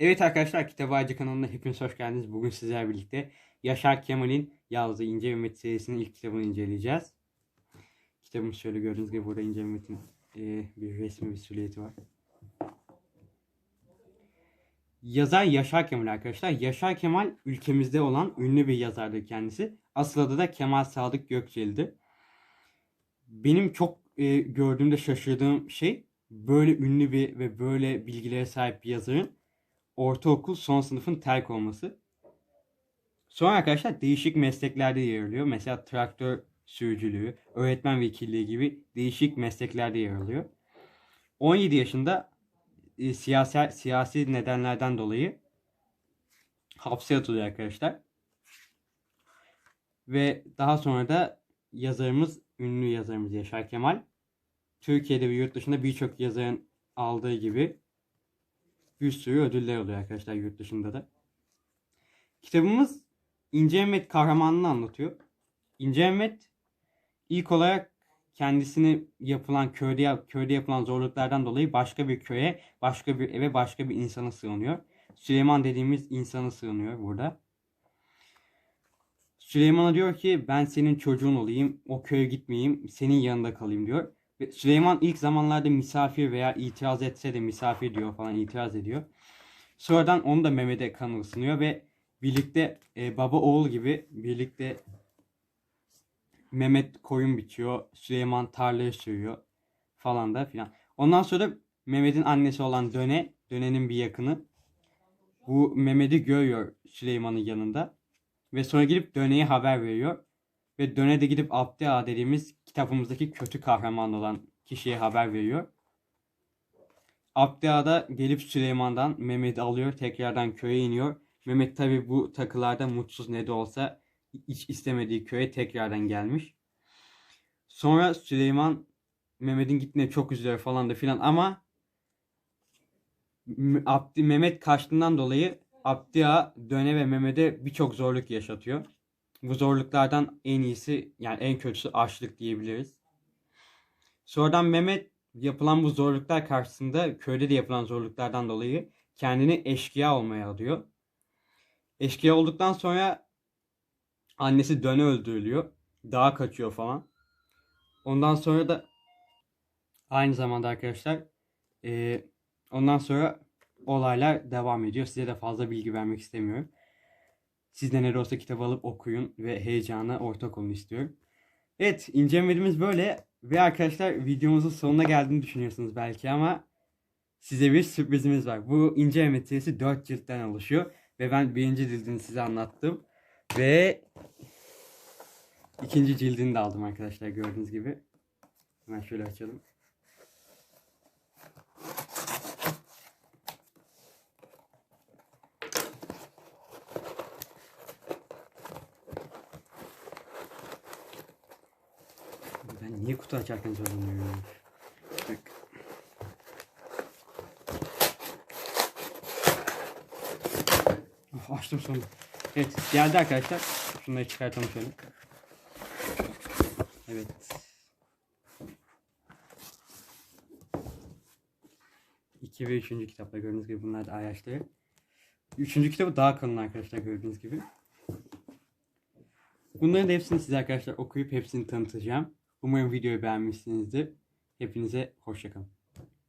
Evet arkadaşlar Kitap Ağacı kanalına hepiniz hoş geldiniz. Bugün sizlerle birlikte Yaşar Kemal'in yazdığı İnce Mehmet serisinin ilk kitabını inceleyeceğiz. Kitabımız şöyle gördüğünüz gibi burada İnce Mehmet'in e, bir resmi bir silüeti var. Yazar Yaşar Kemal arkadaşlar. Yaşar Kemal ülkemizde olan ünlü bir yazardır kendisi. Asıl adı da Kemal Sadık Gökçeli'dir. Benim çok e, gördüğümde şaşırdığım şey böyle ünlü bir ve böyle bilgilere sahip bir yazarın ortaokul son sınıfın terk olması. Sonra arkadaşlar değişik mesleklerde yer alıyor. Mesela traktör sürücülüğü, öğretmen vekilliği gibi değişik mesleklerde yer alıyor. 17 yaşında e, siyasi, siyasi nedenlerden dolayı hapse atılıyor arkadaşlar. Ve daha sonra da yazarımız, ünlü yazarımız Yaşar Kemal, Türkiye'de ve yurt dışında birçok yazarın aldığı gibi bir sürü ödüller oluyor arkadaşlar yurt dışında da. Kitabımız İnce Mehmet kahramanını anlatıyor. İnce Mehmet ilk olarak kendisini yapılan köyde köyde yapılan zorluklardan dolayı başka bir köye, başka bir eve, başka bir insana sığınıyor. Süleyman dediğimiz insana sığınıyor burada. Süleyman'a diyor ki ben senin çocuğun olayım, o köye gitmeyeyim, senin yanında kalayım diyor. Süleyman ilk zamanlarda misafir veya itiraz etse de misafir diyor falan itiraz ediyor. Sonradan onu da Mehmet'e kanı ısınıyor ve birlikte e, baba oğul gibi birlikte Mehmet koyun biçiyor. Süleyman tarlaya sürüyor falan da filan. Ondan sonra Mehmet'in annesi olan Döne, Döne'nin bir yakını bu Mehmet'i görüyor Süleyman'ın yanında. Ve sonra gidip Döne'ye haber veriyor. Ve Döne de gidip Abdi Ağa dediğimiz kitabımızdaki kötü kahraman olan kişiye haber veriyor. Abdi Ağa da gelip Süleyman'dan Mehmet'i alıyor. Tekrardan köye iniyor. Mehmet tabi bu takılarda mutsuz ne de olsa hiç istemediği köye tekrardan gelmiş. Sonra Süleyman Mehmet'in gittiğine çok üzülüyor falan da filan ama Abdi Mehmet kaçtığından dolayı Abdi Ağa Döne ve Mehmet'e birçok zorluk yaşatıyor. Bu zorluklardan en iyisi yani en kötüsü açlık diyebiliriz. Sonradan Mehmet yapılan bu zorluklar karşısında köyde de yapılan zorluklardan dolayı kendini eşkıya olmaya adıyor. Eşkıya olduktan sonra annesi Döne öldürülüyor. Dağa kaçıyor falan. Ondan sonra da aynı zamanda arkadaşlar ondan sonra olaylar devam ediyor. Size de fazla bilgi vermek istemiyorum. Siz de ne olsa kitabı alıp okuyun ve heyecana ortak olun istiyorum. Evet incelememiz böyle. Ve arkadaşlar videomuzun sonuna geldiğini düşünüyorsunuz belki ama size bir sürprizimiz var. Bu inceleme serisi 4 ciltten oluşuyor. Ve ben birinci cildini size anlattım. Ve ikinci cildini de aldım arkadaşlar gördüğünüz gibi. Hemen şöyle açalım. Niye kutu açarken zorlanıyorum? Bak. Oh, açtım sonunda. Evet geldi arkadaşlar. Şunları çıkartalım şöyle. Evet. İki ve üçüncü kitapta gördüğünüz gibi bunlar da ayaçları. Üçüncü kitabı daha kalın arkadaşlar gördüğünüz gibi. Bunların da hepsini size arkadaşlar okuyup hepsini tanıtacağım. Umarım videoyu beğenmişsinizdir. Hepinize hoşçakalın.